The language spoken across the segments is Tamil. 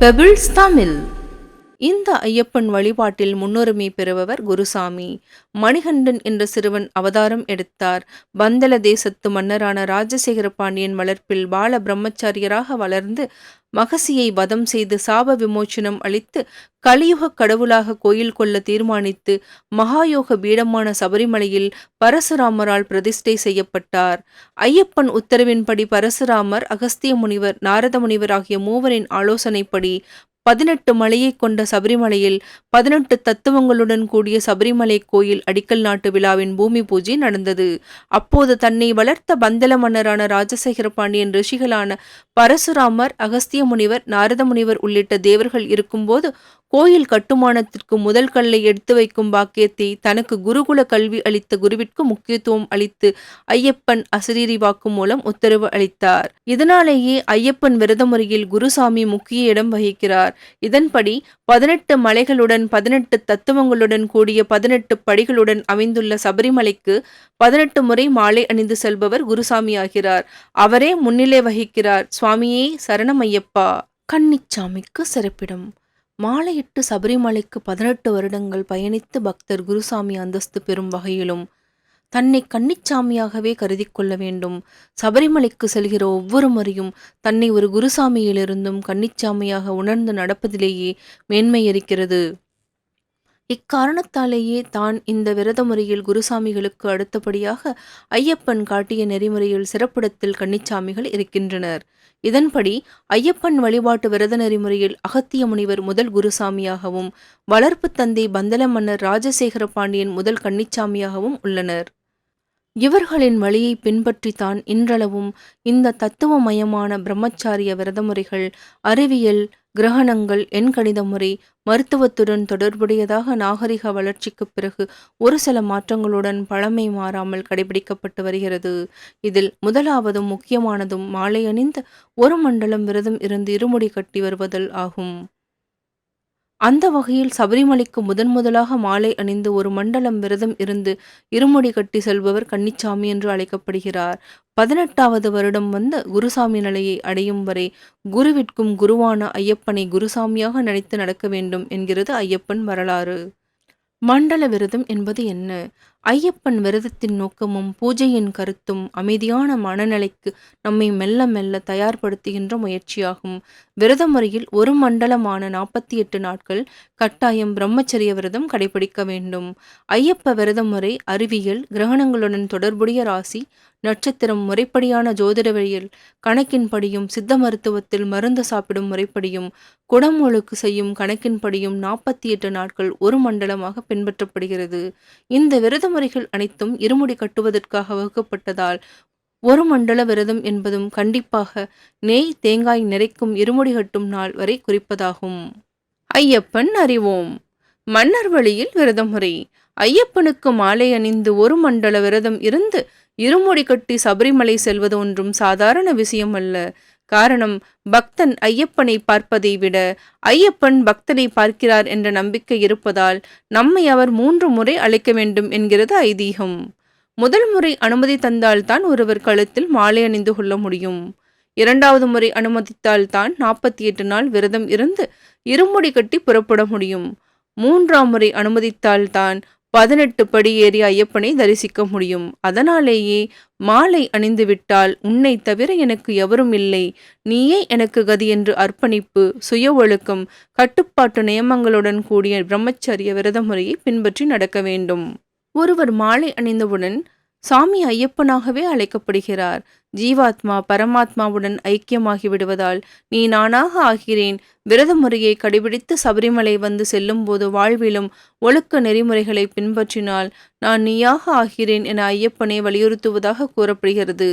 பெபிள்ஸ் தமிழ் இந்த ஐயப்பன் வழிபாட்டில் முன்னுரிமை பெறுபவர் குருசாமி. மணிகண்டன் என்ற சிறுவன் அவதாரம் எடுத்தார். பந்தல தேசத்து மன்னரான ராஜசேகர பாண்டியன் வளர்ப்பில் பால பிரம்மச்சாரியராக வளர்ந்து மகசியை வதம் செய்து சாப விமோச்சனம் அளித்து கலியுக கடவுளாக கோயில் கொள்ள தீர்மானித்து மகாயோக பீடமான சபரிமலையில் பரசுராமரால் பிரதிஷ்டை செய்யப்பட்டார். ஐயப்பன் உத்தரவின்படி பரசுராமர் அகஸ்திய முனிவர் நாரத முனிவர் ஆகிய மூவரின் ஆலோசனைப்படி பதினெட்டு மலையை கொண்ட சபரிமலையில் பதினெட்டு தத்துவங்களுடன் கூடிய சபரிமலை கோயில் அடிக்கல் நாட்டு விழாவின் பூமி பூஜை நடந்தது. அப்போது தன்னை வளர்த்த பந்தல மன்னரான ராஜசேகர பாண்டியன் ரிஷிகளான பரசுராமர் அகஸ்திய முனிவர் நாரத முனிவர் உள்ளிட்ட தேவர்கள் இருக்கும்போது கோயில் கட்டுமானத்திற்கு முதல் கல்லை எடுத்து வைக்கும் பாக்கியத்தை தனக்கு குருகுல கல்வி அளித்த குருவிற்கு முக்கியத்துவம் அளித்து ஐயப்பன் அசரீரி வாக்கு மூலம் உத்தரவு அளித்தார். இதனாலேயே ஐயப்பன் விரத முறையில் குருசாமி முக்கிய இடம் வகிக்கிறார். இதன்படி பதினெட்டு மலைகளுடன் பதினெட்டு தத்துவங்களுடன் கூடிய பதினெட்டு படிகளுடன் அமைந்துள்ள சபரிமலைக்கு பதினெட்டு முறை மாலை அணிந்து செல்பவர் குருசாமி ஆகிறார் அவரே முன்னிலை வகிக்கிறார். சுவாமியே சரணமையப்பா கன்னிச்சாமிக்கு சிறப்பிடம். மாலையிட்டு சபரிமலைக்கு பதினெட்டு வருடங்கள் பயணித்து பக்தர் குருசாமி அந்தஸ்து பெறும் வகையிலும் தன்னை கன்னிச்சாமியாகவே கருதி கொள்ள வேண்டும். சபரிமலைக்கு செல்கிற ஒவ்வொரு முறையும் தன்னை ஒரு குருசாமியிலிருந்தும் கன்னிச்சாமியாக உணர்ந்து நடப்பதிலேயே மேன்மை இருக்கிறது இக்காரணத்தாலேயே தான் இந்த விரத முறையில் குருசாமிகளுக்கு அடுத்தபடியாக ஐயப்பன் காட்டிய நெறிமுறையில் சிறப்பிடத்தில் கன்னிச்சாமிகள் இருக்கின்றனர். இதன்படி ஐயப்பன் வழிபாட்டு விரத நெறிமுறையில் அகத்திய முனிவர் முதல் குருசாமியாகவும் வளர்ப்பு தந்தை பந்தல மன்னர் ராஜசேகர பாண்டியன் முதல் கன்னிச்சாமியாகவும் உள்ளனர். இவர்களின் வழியை பின்பற்றித்தான் இன்றளவும் இந்த தத்துவமயமான பிரம்மச்சாரிய விரதமுறைகள் அறிவியல் கிரகணங்கள் எண்கணித முறை மருத்துவத்துடன் தொடர்புடையதாக நாகரிக வளர்ச்சிக்குப் பிறகு ஒரு சில மாற்றங்களுடன் பழமை மாறாமல் கடைபிடிக்கப்பட்டு வருகிறது. இதில் முதலாவதும் முக்கியமானதும் மாலை அணிந்த ஒரு மண்டலம் விரதம் இருந்து இருமுடி கட்டி வருவதல் ஆகும். அந்த வகையில் சபரிமலைக்கு முதன் முதலாக மாலை அணிந்து ஒரு மண்டலம் விரதம் இருந்து இருமுடி கட்டி செல்பவர் கன்னிச்சாமி என்று அழைக்கப்படுகிறார். பதினெட்டாவது வருடம் வந்த குருசாமி நிலையை அடையும் வரை குருவிற்கும் குருவான ஐயப்பனை குருசாமியாக நினைத்து நடக்க வேண்டும் என்கிறது ஐயப்பன் வரலாறு. மண்டல விரதம் என்பது என்ன? ஐயப்பன் விரதத்தின் நோக்கமும் பூஜையின் கருத்தும் அமைதியான மனநிலைக்கு நம்மை மெல்ல மெல்ல தயார்படுத்துகின்ற முயற்சியாகும். விரத முறையில் ஒரு மண்டலமான நாற்பத்தி எட்டு நாட்கள் கட்டாயம் பிரம்மச்சரிய விரதம் கடைபிடிக்க வேண்டும். ஐயப்ப விரத முறை அறிவியல் கிரகணங்களுடன் தொடர்புடைய ராசி நட்சத்திரம் முறைப்படியான ஜோதிடவியல் கணக்கின்படியும் சித்த மருத்துவத்தில் மருந்து சாப்பிடும் முறைப்படியும் குடமுழுக்கு செய்யும் கணக்கின்படியும் நாற்பத்தி எட்டு நாட்கள் ஒரு மண்டலமாக பின்பற்றப்படுகிறது. இந்த விரதம் முறைகள் அனைத்தும் இருமுடி கட்டுவதற்காக வகுக்கப்பட்டதால் ஒரு மண்டல விரதம் என்பதும் கண்டிப்பாக நெய் தேங்காய் நிறைக்கும் இருமுடி கட்டும் நாள் வரை குறிப்பதாகும். ஐயப்பன் அறிவோம். மன்னர் வழியில் விரத முறை. ஐயப்பனுக்கு மாலை அணிந்து ஒரு மண்டல விரதம் இருந்து இருமுடி கட்டி சபரிமலை செல்வது ஒன்றும் சாதாரண விஷயம் அல்ல காரணம் பக்தன் ஐயப்பனை பார்ப்பதை விட ஐயப்பன் பக்தனை பார்க்கிறார் என்ற நம்பிக்கை இருப்பதால் நம்மை அவர் மூன்று முறை அழைக்க வேண்டும் என்கிறது ஐதீகம். முதல் முறை அனுமதி தந்தால்தான் ஒருவர் கழுத்தில் மாலை அணிந்து கொள்ள முடியும். இரண்டாவது முறை அனுமதித்தால்தான் நாற்பத்தி எட்டு நாள் விரதம் இருந்து இருமுடி கட்டி புறப்பட முடியும். மூன்றாம் முறை அனுமதித்தால்தான் பதினெட்டு படி ஏறி ஐயப்பனை தரிசிக்க முடியும். அதனாலேயே மாலை அணிந்துவிட்டால் உன்னை தவிர எனக்கு எவரும் இல்லை. நீயே எனக்கு கதி என்று அர்ப்பணிப்பு சுய ஒழுக்கம் கட்டுப்பாட்டு நியமங்களுடன் கூடிய பிரம்மச்சரிய விரத முறையை பின்பற்றி நடக்க வேண்டும். ஒருவர் மாலை அணிந்தவுடன் சாமி ஐயப்பனாகவே அழைக்கப்படுகிறார். ஜீவாத்மா பரமாத்மாவுடன் ஐக்கியமாகி விடுவதால் நீ நானாக ஆகிறேன். விரத முறையை கடைபிடித்து சபரிமலை வந்து செல்லும்போது வாழ்விலும் ஒழுக்க நெறிமுறைகளை பின்பற்றினால் நான் நீயாக ஆகிறேன் என ஐயப்பனை வலியுறுத்துவதாக கூறப்படுகிறது.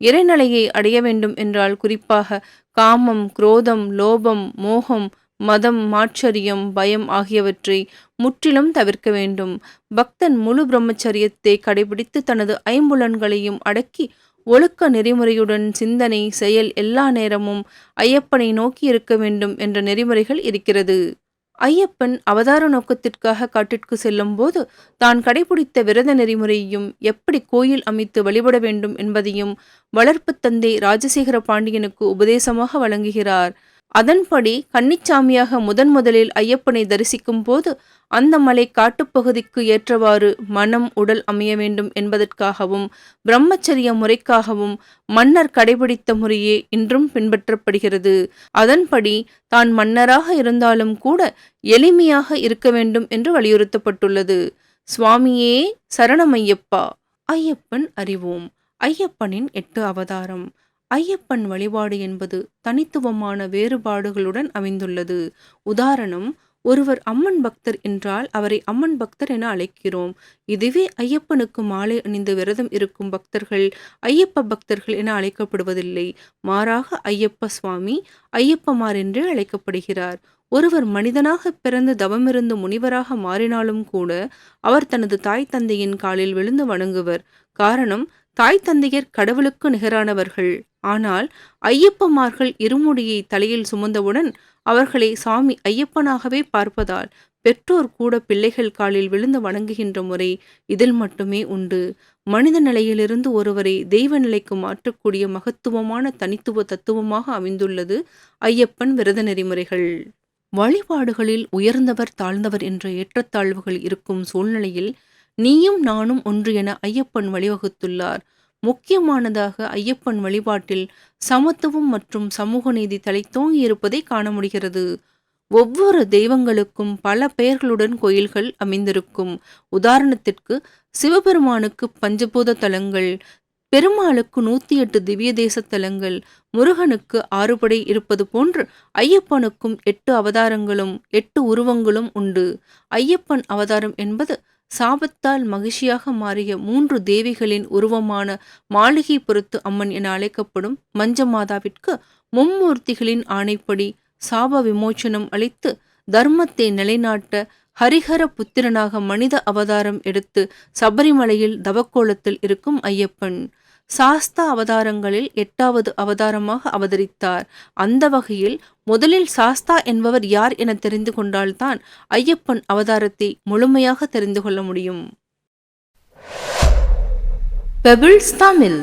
இறைநிலையை அடைய வேண்டும் என்றால் குறிப்பாக காமம் குரோதம் லோபம் மோகம் மதம் மாச்சரியம் பயம் ஆகியவற்றை முற்றிலும் தவிர்க்க வேண்டும். பக்தன் முழு பிரம்மச்சரியத்தை கடைபிடித்து தனது ஐம்புலன்களையும் அடக்கி ஒழுக்க நெறிமுறையுடன் சிந்தனை செயல் எல்லா நேரமும் ஐயப்பனை நோக்கி இருக்க வேண்டும் என்ற நெறிமுறைகள் இருக்கிறது. ஐயப்பன் அவதார நோக்கத்திற்காக காட்டிற்கு செல்லும் போது தான் கடைபிடித்த விரத நெறிமுறையையும் எப்படி கோயில் அமைத்து வழிபட வேண்டும் என்பதையும் வளர்ப்பு தந்தை ராஜசேகர பாண்டியனுக்கு உபதேசமாக வழங்குகிறார். அதன்படி கன்னிச்சாமியாக முதன் முதலில் ஐயப்பனை தரிசிக்கும் போது அந்த மலை காட்டுப்பகுதிக்கு ஏற்றவாறு மனம் உடல் அமைய வேண்டும் என்பதற்காகவும் பிரம்மச்சரிய முறைக்காகவும் மன்னர் கடைபிடித்த முறையே இன்றும் பின்பற்றப்படுகிறது. அதன்படி தான் மன்னராக இருந்தாலும் கூட எளிமையாக இருக்க வேண்டும் என்று வலியுறுத்தப்பட்டுள்ளது. சுவாமியே சரணமையப்பா ஐயப்பன் அறிவோம். ஐயப்பனின் எட்டு அவதாரம். ஐயப்பன் வழிபாடு என்பது தனித்துவமான வேறுபாடுகளுடன் அமைந்துள்ளது. உதாரணம் ஒருவர் அம்மன் பக்தர் என்றால் அவரை அம்மன் பக்தர் என அழைக்கிறோம். இதுவே ஐயப்பனுக்கு மாலை அணிந்து விரதம் இருக்கும் பக்தர்கள் ஐயப்ப பக்தர்கள் என அழைக்கப்படுவதில்லை. மாறாக ஐயப்ப சுவாமி ஐயப்பமார் என்றே அழைக்கப்படுகிறார். ஒருவர் மனிதனாக பிறந்து தவமிருந்து முனிவராக மாறினாலும் கூட அவர் தனது தாய் தந்தையின் காலில் விழுந்து வணங்குவர். காரணம் தாய் தந்தையர் கடவுளுக்கு நிகரானவர்கள். ஆனால் ஐயப்பமார்கள் இருமுடியை தலையில் சுமந்தவுடன் அவர்களை சாமி ஐயப்பனாகவே பார்ப்பதால் பெற்றோர் கூட பிள்ளைகள் காலில் விழுந்து வணங்குகின்ற முறை இதில் மட்டுமே உண்டு. மனித நிலையிலிருந்து ஒருவரை தெய்வ நிலைக்கு மாற்றக்கூடிய மகத்துவமான தனித்துவ தத்துவமாக அமைந்துள்ளது ஐயப்பன் விரத நெறிமுறைகள். வழிபாடுகளில் உயர்ந்தவர் தாழ்ந்தவர் என்ற ஏற்றத்தாழ்வுகள் இருக்கும் சூழ்நிலையில் நீயும் நானும் ஒன்று என ஐயப்பன் வழிவகுத்துள்ளார். முக்கியமானதாக ஐயப்பன் வழிபாட்டில் சமத்துவம் மற்றும் சமூக நீதி தலைத்தோங்கி இருப்பதை காண முடிகிறது. ஒவ்வொரு தெய்வங்களுக்கும் பல பெயர்களுடன் கோயில்கள் அமைந்திருக்கும். உதாரணத்திற்கு சிவபெருமானுக்கு பஞ்சபூத தலங்கள் பெருமாளுக்கு நூத்தி எட்டு திவ்ய தேச தலங்கள் முருகனுக்கு ஆறுபடை இருப்பது போன்று ஐயப்பனுக்கும் எட்டு அவதாரங்களும் எட்டு உருவங்களும் உண்டு. ஐயப்பன் அவதாரம் என்பது சாபத்தால் மகிழ்ச்சியாக மாறிய மூன்று தேவிகளின் உருவமான மாளிகை பொறுத்து அம்மன் என அழைக்கப்படும் மஞ்சமாதாவிற்கு மும்மூர்த்திகளின் ஆணைப்படி சாப விமோச்சனம் அளித்து தர்மத்தை நிலைநாட்ட ஹரிஹர புத்திரனாக மனித அவதாரம் எடுத்து சபரிமலையில் தவக்கோலத்தில் இருக்கும் ஐயப்பன். சாஸ்தா அவதாரங்களில் எட்டாவது அவதாரமாக அவதரித்தார். அந்த வகையில் முதலில் சாஸ்தா என்பவர் யார் என தெரிந்து கொண்டால்தான் ஐயப்பன் அவதாரத்தை முழுமையாக தெரிந்து கொள்ள முடியும். பெபிள்ஸ் தமிழ்